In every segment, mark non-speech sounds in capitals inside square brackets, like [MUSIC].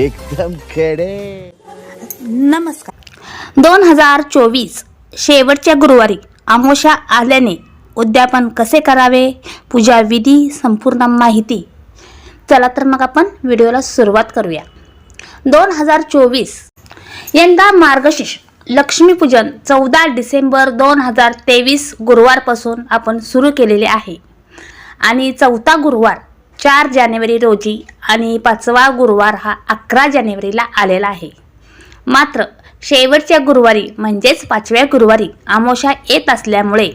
एकदम खेडे. नमस्कार. दोन हजार चोवीस शेवटच्या गुरुवारी आमोशा आल्याने उद्यापन कसे करावे? पूजा विधी संपूर्ण माहिती. चला तर मग आपण व्हिडिओला सुरुवात करूया. दोन हजार चोवीस यंदा मार्गशीर्ष लक्ष्मीपूजन चौदा डिसेंबर दोन हजार तेवीस गुरुवारपासून आपण सुरू केलेले आहे. आणि चौथा गुरुवार चार जानेवारी रोजी आणि पाचवा गुरुवार हा अकरा जानेवारीला आलेला आहे. मात्र शेवटच्या गुरुवारी म्हणजेच पाचव्या गुरुवारी आमोशा येत असल्यामुळे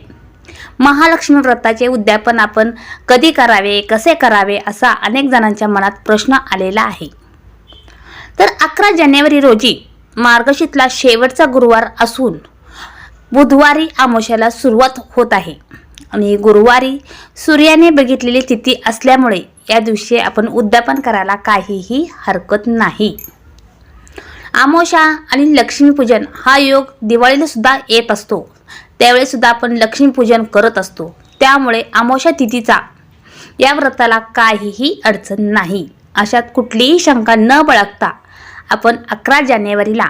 महालक्ष्मी व्रताचे उद्यापन आपण कधी करावे कसे करावे असा अनेक जणांच्या मनात प्रश्न आलेला आहे. तर अकरा जानेवारी रोजी मार्गशीतला शेवटचा गुरुवार असून बुधवारी आमोशाला सुरुवात होत आहे. आणि गुरुवारी सूर्याने बघितलेली तिथी असल्यामुळे या दिवशी आपण उद्यापन करायला काहीही हरकत नाही. आमोशा आणि लक्ष्मीपूजन हा योग दिवाळीला सुद्धा येत असतो. त्यावेळी सुद्धा आपण लक्ष्मीपूजन करत असतो. त्यामुळे आमोशा तिथीचा या व्रताला काहीही अडचण नाही. अशात कुठलीही शंका न बाळगता आपण अकरा जानेवारीला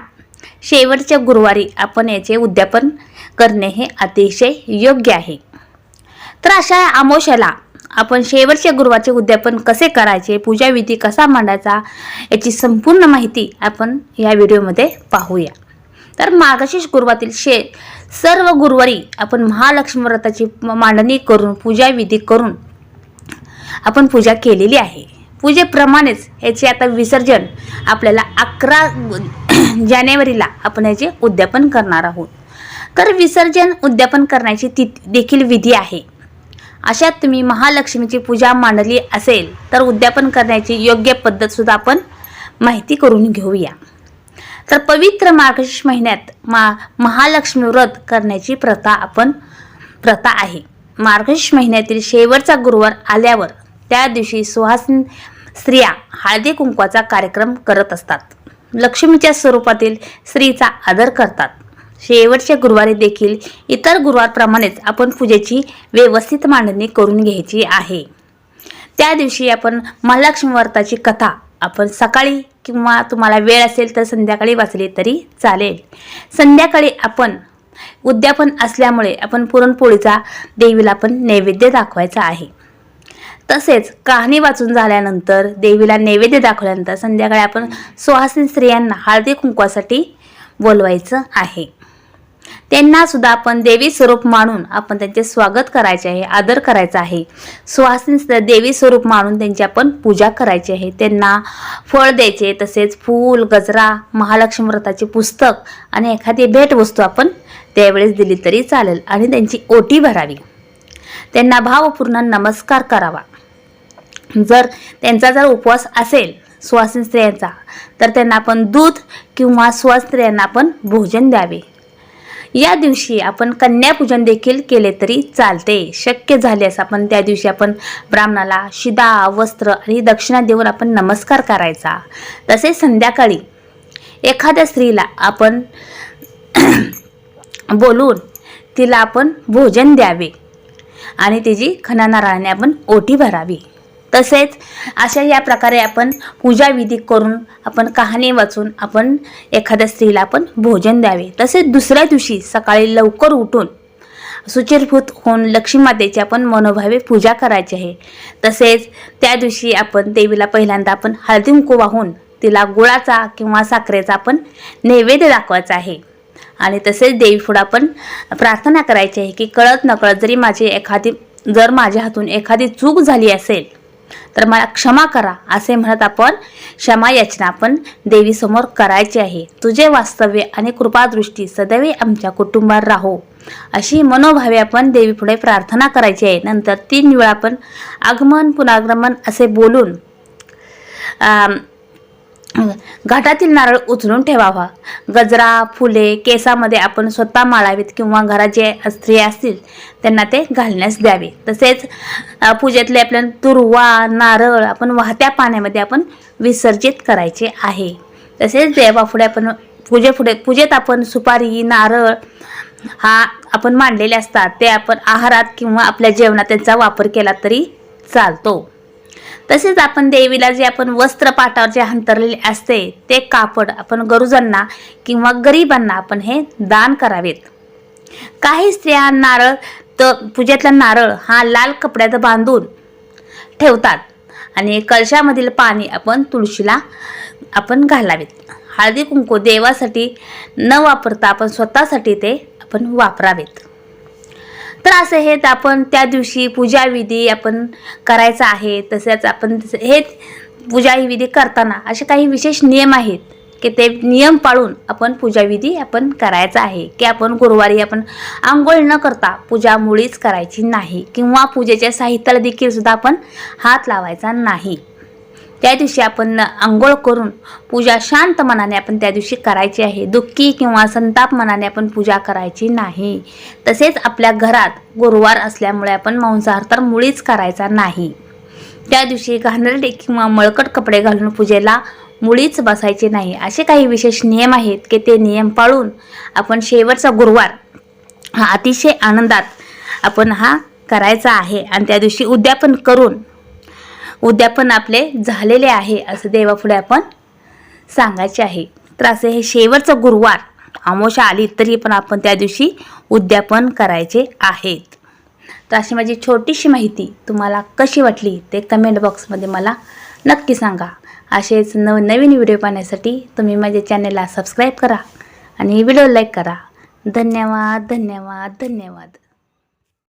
शेवटच्या गुरुवारी आपण याचे उद्यापन करणे हे अतिशय योग्य आहे. तर अशा आमोशाला आपण शेवटच्या गुरुवारचे उद्यापन कसे करायचे पूजाविधी कसा मांडायचा याची संपूर्ण माहिती आपण या व्हिडिओमध्ये पाहूया. तर मार्गशीर्ष गुरुवातील शे सर्व गुरुवारी आपण महालक्ष्मी व्रताची मांडणी करून पूजाविधी करून आपण पूजा केलेली आहे. पूजेप्रमाणेच याचे आता विसर्जन आपल्याला अकरा जानेवारीला आपण याचे उद्यापन करणार आहोत. तर विसर्जन उद्यापन करण्याची ती देखील विधी आहे. अशात तुम्ही महालक्ष्मीची पूजा मांडली असेल तर उद्यापन करण्याची योग्य पद्धत सुद्धा आपण माहिती करून घेऊया. तर पवित्र मार्गशीर्ष महिन्यात मा महालक्ष्मी व्रत करण्याची प्रथा आपण प्रथा आहे. मार्गशीर्ष महिन्यातील शेवटचा गुरुवार आल्यावर त्या दिवशी सुहासिन स्त्रिया हळदी कुंकवाचा कार्यक्रम करत असतात. लक्ष्मीच्या स्वरूपातील स्त्रीचा आदर करतात. शेवटच्या गुरुवारी देखील इतर गुरुवारप्रमाणेच आपण पूजेची व्यवस्थित मांडणी करून घ्यायची आहे. त्या दिवशी आपण महालक्ष्मी व्रताची कथा आपण सकाळी किंवा तुम्हाला वेळ असेल तर संध्याकाळी वाचली तरी चालेल. संध्याकाळी आपण उद्यापन असल्यामुळे आपण पुरणपोळीचा देवीला आपण नैवेद्य दाखवायचा आहे. तसेच कहाणी वाचून झाल्यानंतर देवीला नैवेद्य दाखवल्यानंतर संध्याकाळी आपण सुहासिन स्त्रियांना हळदी कुंकवासाठी बोलवायचं आहे. त्यांना सुद्धा आपण देवी स्वरूप मानून आपण त्यांचे स्वागत करायचे आहे आदर करायचा आहे. सुहासिन सुद्धा देवी स्वरूप मानून त्यांची आपण पूजा करायची आहे. त्यांना फळ द्यायचे तसेच फूल गजरा महालक्ष्मी व्रताचे पुस्तक आणि एखादी भेटवस्तू आपण त्यावेळेस दिली तरी चालेल आणि त्यांची ओटी भरावी. त्यांना भावपूर्ण नमस्कार करावा. जर त्यांचा जर उपवास असेल सुवासिन स्त्रियांचा तर त्यांना आपण दूध किंवा सुवास स्त्रियांना आपण भोजन द्यावे. या दिवशी आपण कन्यापूजन देखील केले तरी चालते. शक्य झाल्यास आपण त्या दिवशी आपण ब्राह्मणाला शिदा वस्त्र आणि दक्षिणा देऊन आपण नमस्कार करायचा. तसेच संध्याकाळी एखाद्या स्त्रीला आपण [CLEARS THROAT] बोलून तिला आपण भोजन द्यावे आणि तिची खणानाराने आपण ओटी भरावी. तसेच अशा या प्रकारे आपण पूजाविधी करून आपण कहाणी वाचून आपण एखाद्या स्त्रीला आपण भोजन द्यावे. तसेच दुसऱ्या दिवशी सकाळी लवकर उठून सुचिरभूत होऊन लक्ष्मी मातेची आपण मनोभावे पूजा करायची आहे. तसेच त्या दिवशी आपण देवीला पहिल्यांदा आपण हळदी कुंकू वाहून तिला गुळाचा किंवा साखरेचा आपण नैवेद्य दाखवायचा आहे. आणि तसेच देवीपुढं आपण प्रार्थना करायची आहे की कळत नकळत जरी माझी एखादी जर माझ्या हातून एखादी चूक झाली असेल तर मला क्षमा करा असे म्हणत आपण क्षमा याचना आपण देवीसमोर करायची आहे. तुझे वास्तव्य आणि कृपादृष्टी सदैव आमच्या कुटुंबात राहो. अशी मनोभावे आपण देवीपुढे प्रार्थना करायची आहे. नंतर तीन वेळा आपण आगमन पुनागमन असे बोलून घाटातील नारळ उचलून ठेवावा. गजरा फुले केसामध्ये आपण स्वतः माळावीत किंवा घरात जे स्त्रिया असतील त्यांना ते घालण्यास द्यावे. तसेच पूजेतले आपल्याला तुरवा नारळ आपण वाहत्या पाण्यामध्ये आपण विसर्जित करायचे आहे. तसेच देवापुढे आपण पूजेपुढे पूजेत आपण सुपारी नारळ हा आपण मांडलेले असतात. ते आपण आहारात किंवा आपल्या जेवणात त्यांचा वापर केला तरी चालतो. तसेच आपण देवीला जे आपण वस्त्र पाटावर जे अंतरलेले असते ते कापड आपण गरुजांना किंवा गरिबांना आपण हे दान करावेत. काही स्त्रिया नारळ तर पूजेतला नारळ हा लाल कपड्यात बांधून ठेवतात आणि कलशामधील पाणी आपण तुळशीला आपण घालावेत. हळदी कुंकू देवासाठी न वापरता आपण स्वतःसाठी ते आपण वापरावेत. तर असं हे आपण त्या दिवशी पूजाविधी आपण करायचा आहे तसेच आपण हे पूजाविधी करताना असे काही विशेष नियम आहेत की ते नियम पाळून आपण पूजाविधी आपण करायचा आहे की आपण गुरुवारी आपण आंघोळ न करता पूजा मुळीच करायची नाही किंवा पूजेच्या साहित्याला देखील सुद्धा आपण हात लावायचा नाही. त्या दिवशी आपण आंघोळ करून पूजा शांत मनाने आपण त्या दिवशी करायची आहे. दुःखी किंवा संताप मनाने आपण पूजा करायची नाही. तसेच आपल्या घरात गुरुवार असल्यामुळे आपण मांसाहार तर मुळीच करायचा नाही. त्या दिवशी घाणेरडे किंवा मळकट कपडे घालून पूजेला मुळीच बसायचे नाही. असे काही विशेष नियम आहेत की ते नियम पाळून आपण शेवटचा गुरुवार हा अतिशय आनंदात आपण हा करायचा आहे. आणि त्या दिवशी उद्यापन करून उद्यापन आपले झालेले आहे असं देवापुढे आपण सांगायचे आहे. तर असे हे शेवटचं गुरुवार अमोशा आली तरी पण आपण त्या दिवशी उद्यापन करायचे आहेत. तर अशी माझी छोटीशी माहिती तुम्हाला कशी वाटली ते कमेंट बॉक्समध्ये मला नक्की सांगा. असेच नव नवीन व्हिडिओ पाहण्यासाठी तुम्ही माझ्या चॅनलला सबस्क्राईब करा आणि व्हिडिओ लाईक करा. धन्यवाद धन्यवाद धन्यवाद.